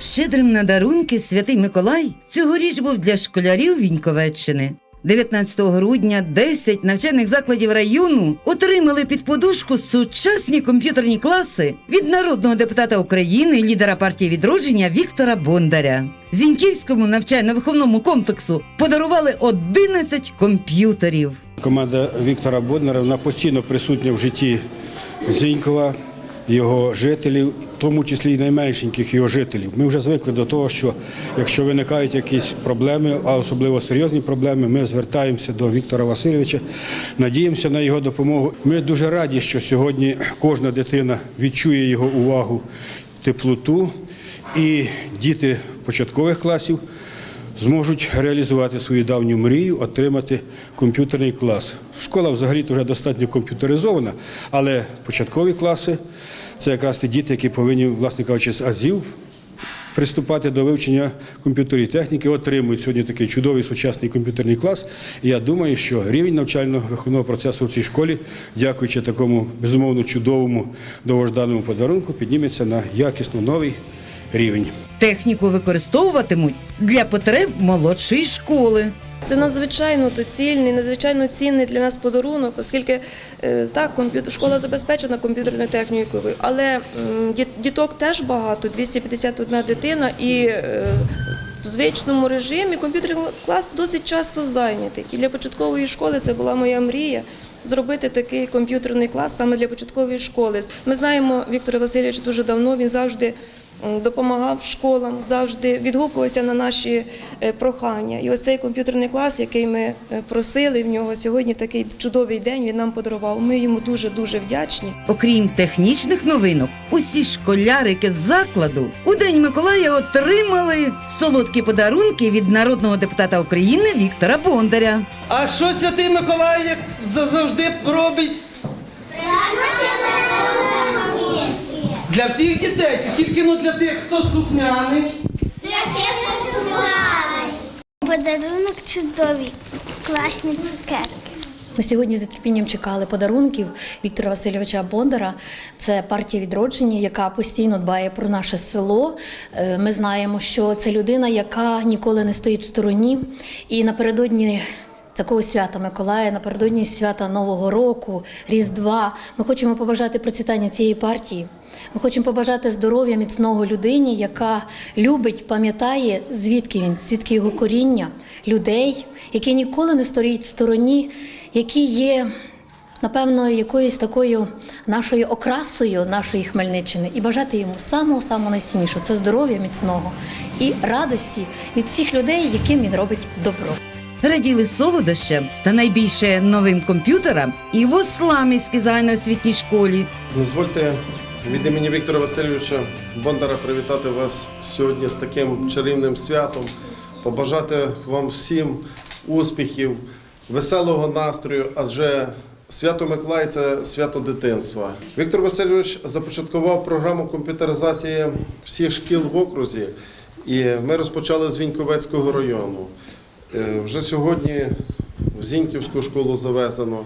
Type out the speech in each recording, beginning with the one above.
Щедрим на дарунки святий Миколай цьогоріч був для школярів Віньковеччини. 19 грудня 10 навчальних закладів району отримали під подушку сучасні комп'ютерні класи від народного депутата України, лідера партії відродження Віктора Бондаря. Зіньківському навчально-виховному комплексу подарували 11 комп'ютерів. Команда Віктора Боднара вона постійно присутня в житті Зінькова, його жителів, в тому числі і найменшеньких його жителів. Ми вже звикли до того, що якщо виникають якісь проблеми, а особливо серйозні проблеми, ми звертаємося до Віктора Васильовича, надіємося на його допомогу. Ми дуже раді, що сьогодні кожна дитина відчує його увагу, теплоту, і діти початкових класів зможуть реалізувати свою давню мрію, отримати комп'ютерний клас. Школа взагалі вже достатньо комп'ютеризована, але початкові класи це якраз ті діти, які повинні, власне кажучи, з азів приступати до вивчення комп'ютерної техніки, отримують сьогодні такий чудовий сучасний комп'ютерний клас. І я думаю, що рівень навчально-виховного процесу в цій школі, дякуючи такому безумовно чудовому довгожданому подарунку, підніметься на якісно новий рівень. Техніку використовуватимуть для потреб молодшої школи. Це надзвичайно доцільний, надзвичайно цінний для нас подарунок, оскільки е, так, комп'ютер школа забезпечена комп'ютерною технікою, але діток теж багато, 251 дитина, і е, в звичному режимі комп'ютерний клас досить часто зайнятий. І для початкової школи це була моя мрія. Зробити такий комп'ютерний клас саме для початкової школи. Ми знаємо Віктора Васильовича дуже давно. Він завжди допомагав школам, завжди відгукувався на наші е, прохання. І ось цей комп'ютерний клас, який ми е, просили в нього сьогодні, в такий чудовий день він нам подарував. Ми йому дуже дуже вдячні. Окрім технічних новинок, усі школярики з закладу у День Миколая отримали солодкі подарунки від народного депутата України Віктора Бондаря. А що святий Миколай як за- завжди робить? Для всіх дітей, чи тільки ну для тих, хто слухняний? Подарунок чудовий, класні цукерки. Ми сьогодні з нетерпінням чекали подарунків Віктора Васильовича Бондара. Це партія відродження, яка постійно дбає про наше село. Е, Ми знаємо, що це людина, яка ніколи не стоїть в стороні. І напередодні такого свята Миколая, напередодні свята Нового року, Різдва. Ми хочемо побажати процвітання цієї партії. Ми хочемо побажати здоров'я міцного людині, яка любить, пам'ятає, звідки він, звідки його коріння, людей, які ніколи не стоять в стороні, які є. Напевно, якоюсь такою нашою окрасою нашої Хмельниччини і бажати йому самого самого найціннішого це здоров'я міцного і радості від всіх людей, яким він робить добро. Раділи солодощам та найбільше новим комп'ютерам і в Осламівській загальноосвітній школі. Дозвольте від імені Віктора Васильовича Бондара привітати вас сьогодні з таким чарівним святом, побажати вам всім успіхів, веселого настрою, адже свято Миколай це свято дитинства. Віктор Васильович започаткував програму комп'ютеризації всіх шкіл в окрузі, і ми розпочали з Віньковецького району. Е, Вже сьогодні в Зіньківську школу завезено,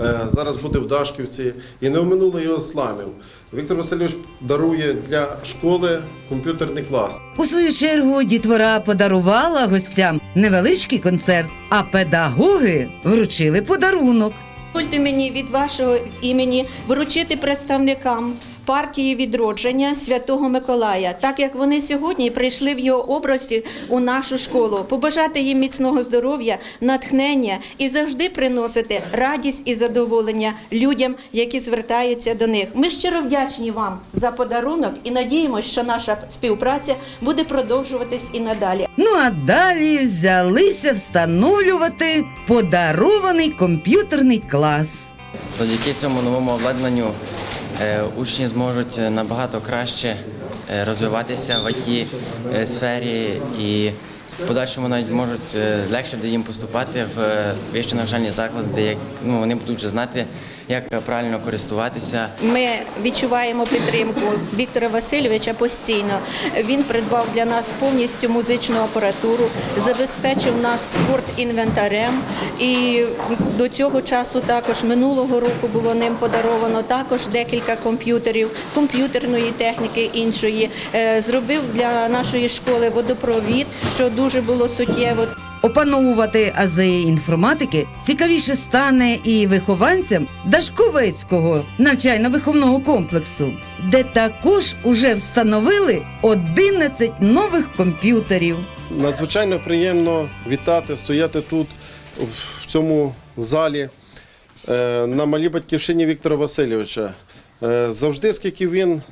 е, зараз буде в Дашківці і не оминули його сламів. Віктор Васильович дарує для школи комп'ютерний клас. У свою чергу дітвора подарувала гостям невеличкий концерт, а педагоги вручили подарунок. Дозвольте мені від вашого імені вручити представникам партії відродження Святого Миколая, так як вони сьогодні прийшли в його образі у нашу школу, побажати їм міцного здоров'я, натхнення і завжди приносити радість і задоволення людям, які звертаються до них. Ми щиро вдячні вам за подарунок і надіємося, що наша співпраця буде продовжуватись і надалі. Ну а далі взялися встановлювати подарований комп'ютерний клас. Завдяки цьому новому обладнанню учні зможуть е, набагато краще е, розвиватися в it сфері і в подальшому навіть можуть е, легше їм поступати в е, вищі навчальні заклади, де ну вони будуть вже знати як правильно користуватися. Ми відчуваємо підтримку Віктора Васильовича постійно. Він придбав для нас повністю музичну апаратуру, забезпечив нас спорт інвентарем. І до цього часу також минулого року було ним подаровано також декілька комп'ютерів, комп'ютерної техніки іншої. Е, Зробив для нашої школи водопровід, що дуже було суттєво. Опановувати ази інформатики цікавіше стане і вихованцям Дашковецького навчально-виховного комплексу, де також уже встановили 11 нових комп'ютерів. Надзвичайно приємно вітати, стояти тут, в цьому залі, е, на малій батьківщині Віктора Васильовича. Е, Завжди, скільки він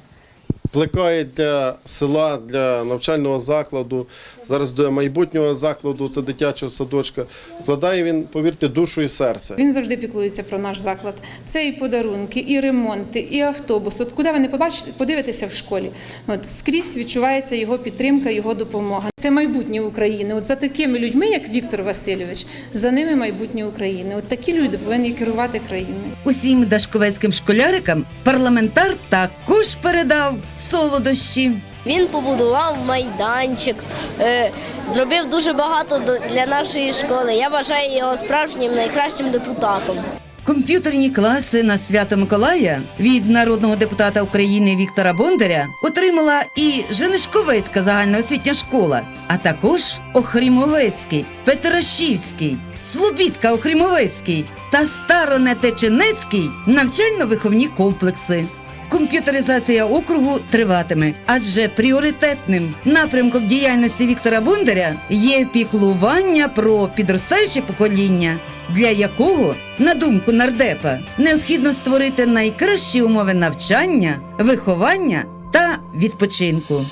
плекає для села, для навчального закладу, зараз до майбутнього закладу, це дитячого садочка, вкладає він, повірте, душу і серце. Він завжди піклується про наш заклад. Це і подарунки, і ремонти, і автобус. От куди ви не побачите, подивитеся в школі. От скрізь відчувається його підтримка, його допомога. Це майбутнє України. От за такими людьми, як Віктор Васильович, за ними майбутнє України. От такі люди повинні керувати країною. Усім дашковецьким школярикам парламентар також передав солодощі. Він побудував майданчик, е, зробив дуже багато для нашої школи. Я вважаю його справжнім найкращим депутатом. Комп'ютерні класи на свято Миколая від народного депутата України Віктора Бондаря отримала і Женишковецька загальноосвітня школа, а також Охрімовецький, Петрашівський, Слобідка Охрімовецький та Старонетеченецький навчально-виховні комплекси. Комп'ютеризація округу триватиме, адже пріоритетним напрямком діяльності Віктора Бондаря є піклування про підростаюче покоління, для якого, на думку нардепа, необхідно створити найкращі умови навчання, виховання та відпочинку.